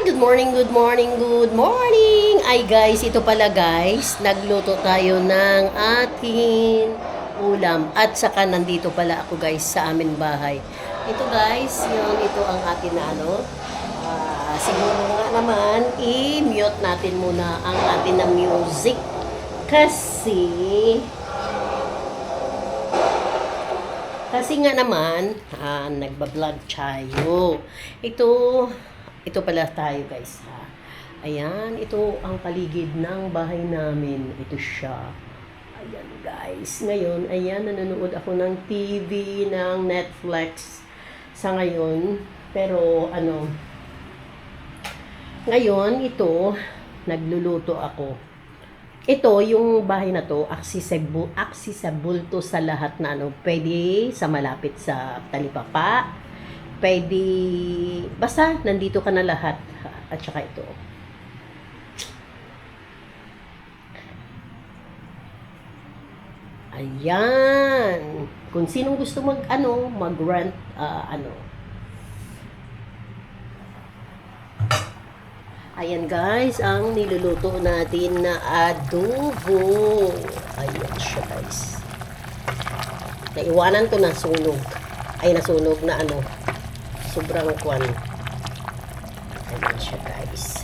good morning, good morning, good morning! Ay guys, ito pala guys, nagluto tayo ng ating ulam. At saka nandito pala ako guys sa aming bahay. Ito guys, yun, ito ang atin na ano. Ah, siguro nga naman, i-mute natin muna ang atin na music. Kasi, kasi nga naman, ah, nagbablog tayo. Ito, ito pala tayo guys ha. Ayan, ito ang paligid ng bahay namin. Ito siya. Ayan guys. Ngayon, ayan, nanonood ako ng TV, ng Netflix sa ngayon. Pero ano, ngayon, ito, nagluluto ako. Ito, yung bahay na to, accessible, accessible to sa lahat na ano. Pwede sa malapit sa talipapa. Pwede, basta nandito ka na lahat. At saka ito. Ayan. Kung sinong gusto mag, ano, mag-rent, ah, ano. Ayan guys, ang niluluto natin na adobo. Ayan siya guys. Naiwanan ko na sunog. Ay, nasunog na ano. Sobrang kwan. Ayan siya guys.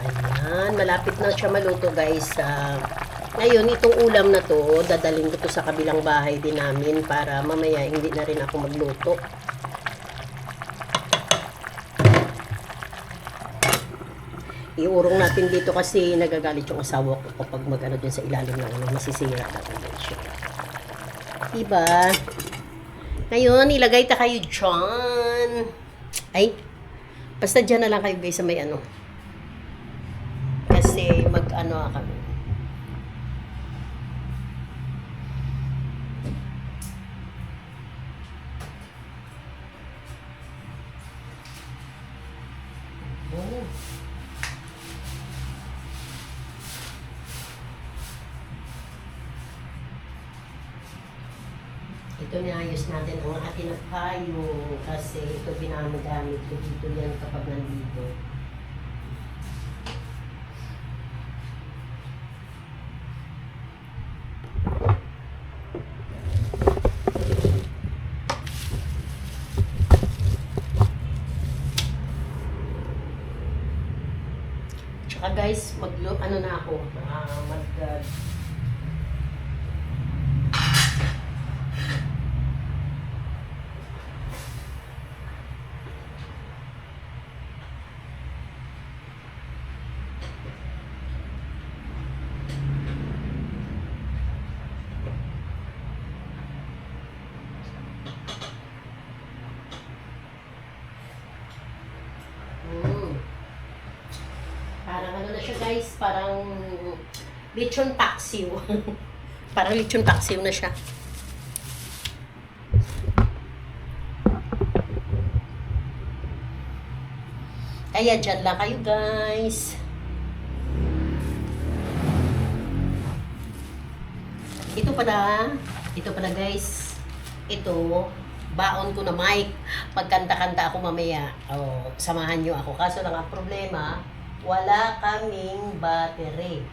Ayan, malapit na siya maluto guys. Ah, ngayon, itong ulam na to, dadalhin ko to sa kabilang bahay din namin para mamaya hindi na rin ako magluto. Iurong natin dito kasi nagagalit yung asawa ko kapag mag-ano sa ilalim ng ano, masisira din siya. Diba? Ngayon, ilagay ta kayo dyan. Ay, basta dyan na lang kayo guys sa may ano. Kasi mag-ano kami. Oh. Ito niayos natin ang atin na payo kasi ito binagamit ko dito yan kapag nandito. Tsaka guys, mag ano na ako, ah, mag ah, Mm. Parang ano na siya guys, parang lechon paksiw. parang lechon paksiw na siya. Kaya dyan lang kayo guys. Ito pala, ito pala guys, ito, baon ko na mic. Pagkanta-kanta ako mamaya, oh, samahan nyo ako. Kaso lang ang problema, wala kaming battery.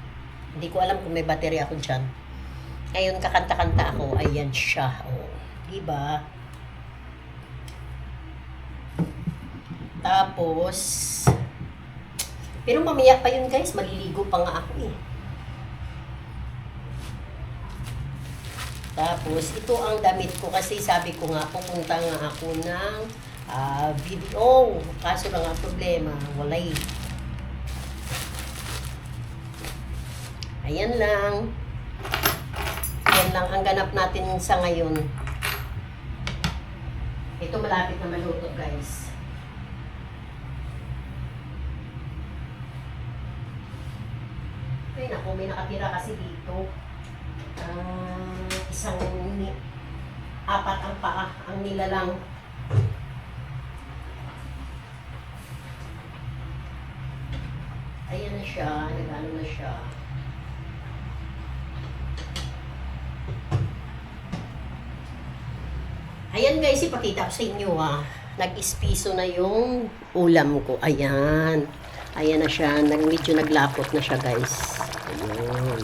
Hindi ko alam kung may battery ako dyan. Ngayon, kakanta-kanta ako, ayan siya. Oh, diba? Tapos, pero mamaya pa yun guys, maliligo pa nga ako eh. Tapos, ito ang damit ko kasi sabi ko nga, pupunta nga ako ng ah, video. Kaso lang ang problema, wala Ayan lang. Yan lang ang ganap natin sa ngayon. Ito malapit na maluto guys. Ay naku, may nakatira kasi dito. Ah, isang apat ang paa ang nilalang. siya, nagano na siya. Ayan guys, ipakita ko sa inyo ha. Nag-ispiso na yung ulam ko. Ayan. Ayan na siya. Nag, medyo naglapot na siya guys. Ayan.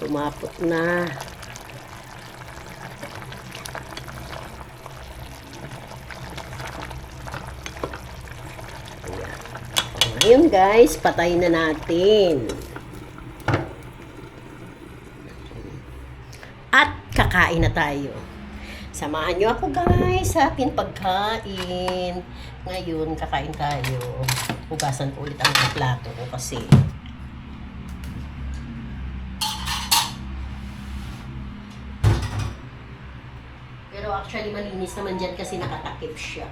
Tumapot na. Ayan. Ngayon guys, patayin na natin. At kakain na tayo. Samahan nyo ako guys sa ating pagkain. Ngayon, kakain tayo. Hugasan ko ulit ang plato ko kasi Pero actually malinis naman dyan kasi nakatakip siya.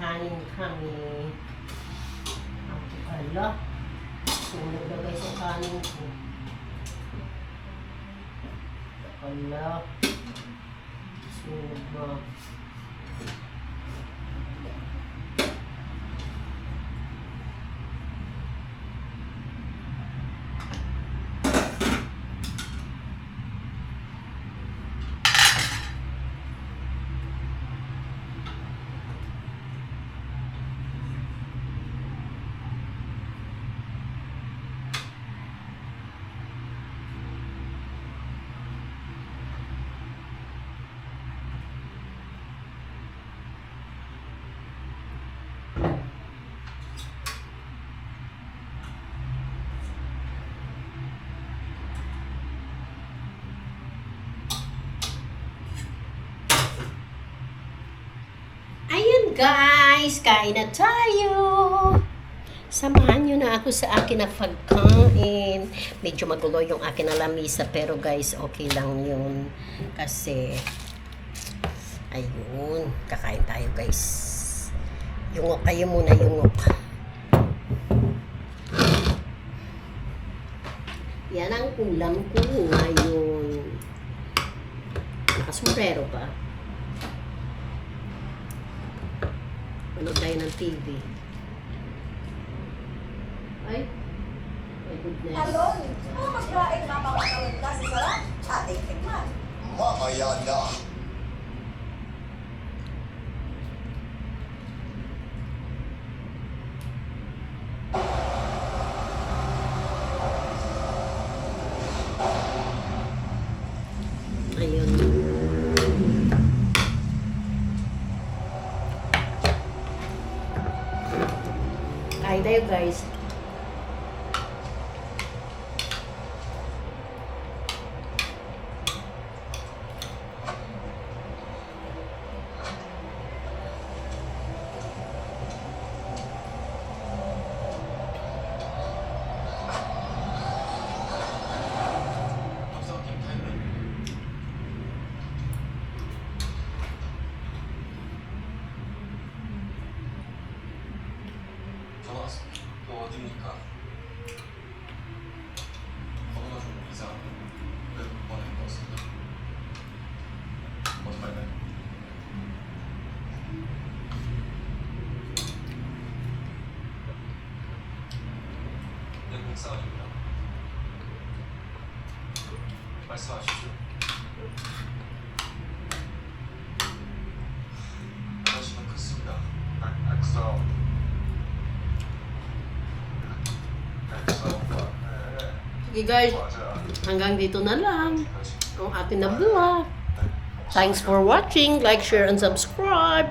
Kanin kami. Ala. Sunog na guys ang kanin ko. Ala. Sunog na. Guys, kain na tayo. Samahan nyo na ako sa akin na pagkain. Medyo magulo yung akin na lamisa pero guys, okay lang yun. Kasi, ayun, kakain tayo guys. Yungok kayo muna, yungok. Yan ang ulam ko ngayon. Nakasumbrero pa. Manood tayo ng TV. Ay, my goodness. Talon, ano magkain mapapatawid ka sa sarap? Ating tikman. Mamaya na. Tayo guys. Sige guys, hanggang dito na lang ang atin na vlog. Thanks for watching. Like, share, and subscribe.